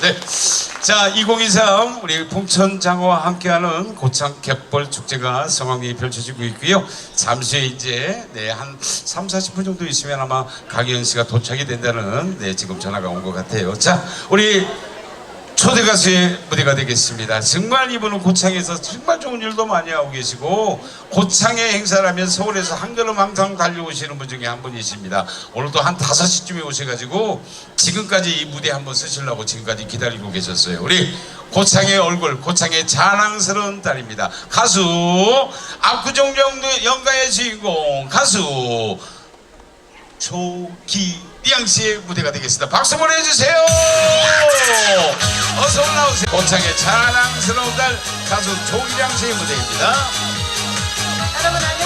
네. 자, 2023 우리 풍천 장어와 함께하는 고창 갯벌 축제가 성황리에 펼쳐지고 있고요. 잠시 후에 이제 네, 한 3, 40분 정도 있으면 아마 강현 씨가 도착이 된다는 네, 지금 전화가 온 것 같아요. 자, 우리 초대 가수의 무대가 되겠습니다. 정말 이분은 고창에서 정말 좋은 일도 많이 하고 계시고 고창의 행사라면 서울에서 한 걸음 항상 달려오시는 분 중에 한 분이십니다. 오늘도 한 5시쯤에 오셔가지고 지금까지 이 무대 한번 쓰시려고 지금까지 기다리고 계셨어요. 우리 고창의 얼굴, 고창의 자랑스러운 딸입니다. 가수 압구정 영가의 주인공 가수 조기 량 씨의 무대가 되겠습니다. 박수 보내주세요. 어서 올라오세요. 고창의 자랑스러운 달 가수 조기량 씨의 무대입니다. 여러분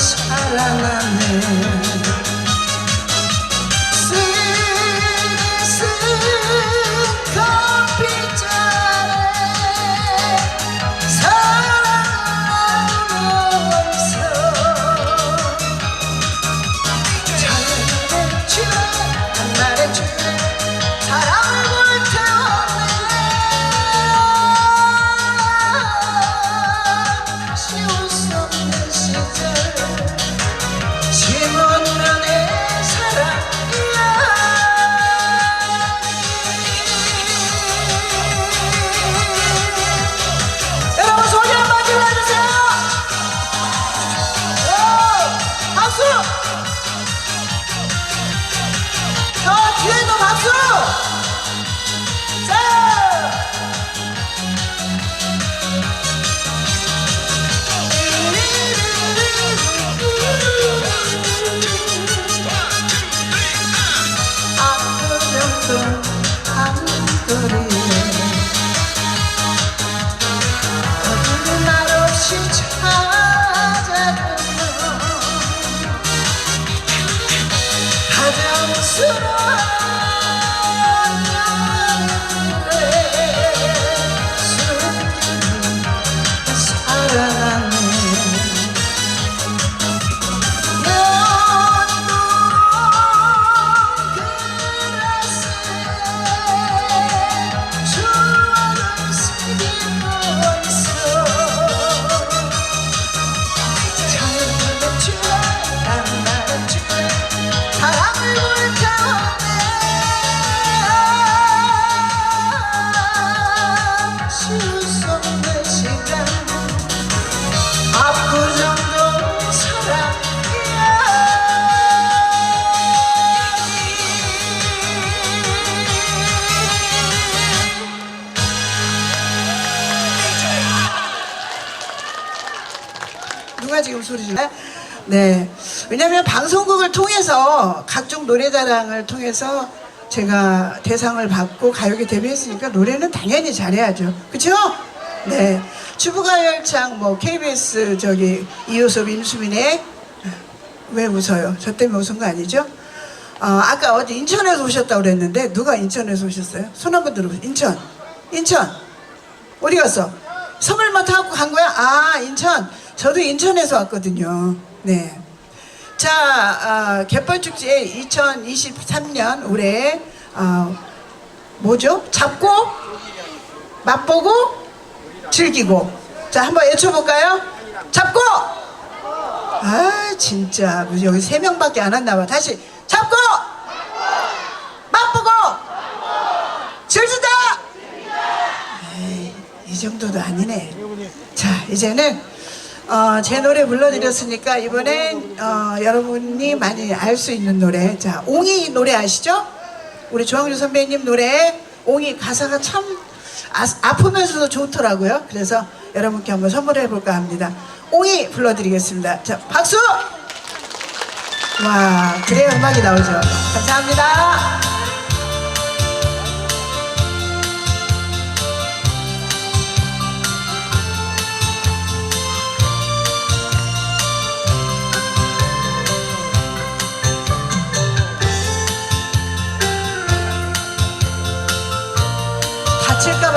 사랑하네 가 지금 소리 지르 네. 왜냐면 방송국을 통해서 각종 노래자랑을 통해서 제가 대상을 받고 가요계 데뷔했으니까 노래는 당연히 잘해야죠. 그쵸? 네. 주부가열창 뭐 KBS 저기 이효섭 임수민의 왜 웃어요? 저 때문에 웃은 거 아니죠? 어, 아까 어디 인천에서 오셨다고 그랬는데 누가 인천에서 오셨어요? 손 한번 들어보세요. 인천. 인천. 어디 갔어? 선물만 타고 간 거야? 아, 인천. 저도 인천에서 왔거든요. 네. 자, 아, 갯벌축제 2023년 올해 아, 뭐죠? 잡고 맛보고 즐기고. 자, 한번 외쳐볼까요? 잡고. 아, 진짜 여기 세 명밖에 안 왔나 봐. 다시 잡고 맛보고 즐기다. 이 정도도 아니네. 자, 이제는 어, 제 노래 불러드렸으니까 이번엔 어, 여러분이 많이 알 수 있는 노래. 자 옹이 노래 아시죠? 우리 조항주 선배님 노래. 옹이 가사가 참 아, 프면서도 좋더라고요. 그래서 여러분께 한번 선물해 볼까 합니다. 옹이 불러드리겠습니다. 자 박수! 와 그래야 음악이 나오죠. 감사합니다.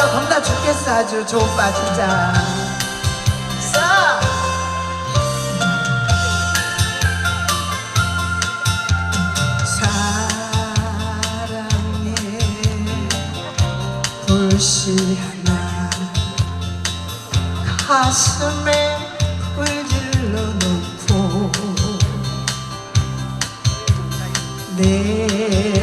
떨려 겁나 죽겠어. 아주 저 오빠 진짜. 싸 사랑의 불씨 하나. 가슴에 불질러 놓고 내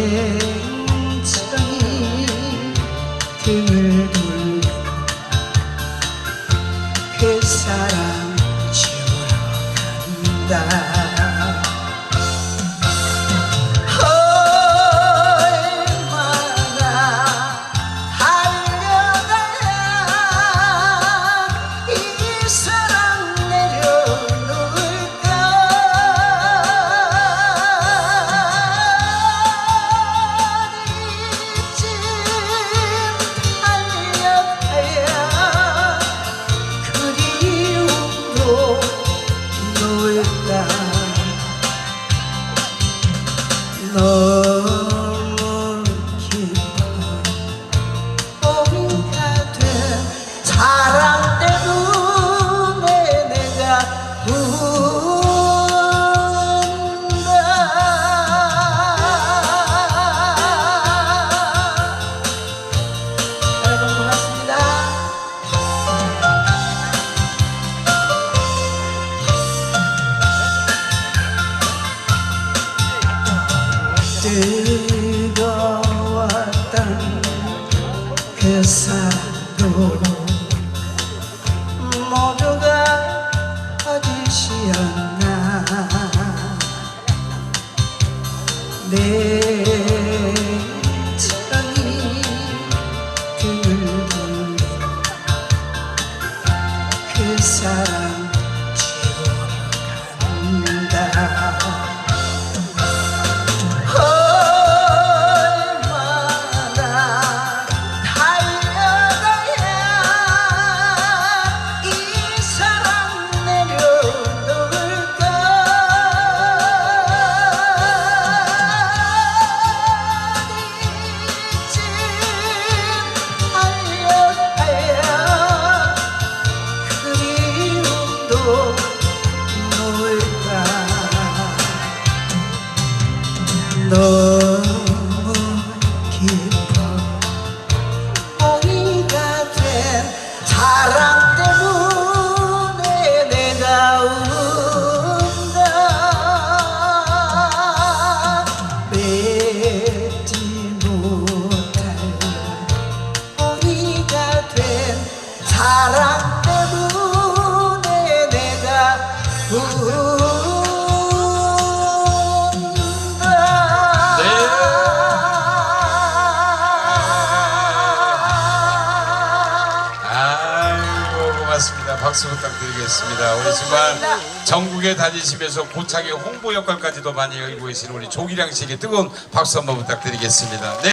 박수 부탁드리겠습니다. 우리 정말 전국에 다니시면서 고창의 홍보 역할까지도 많이 열고 계시는 우리 조기량 씨에게 뜨거운 박수 한번 부탁드리겠습니다. 네.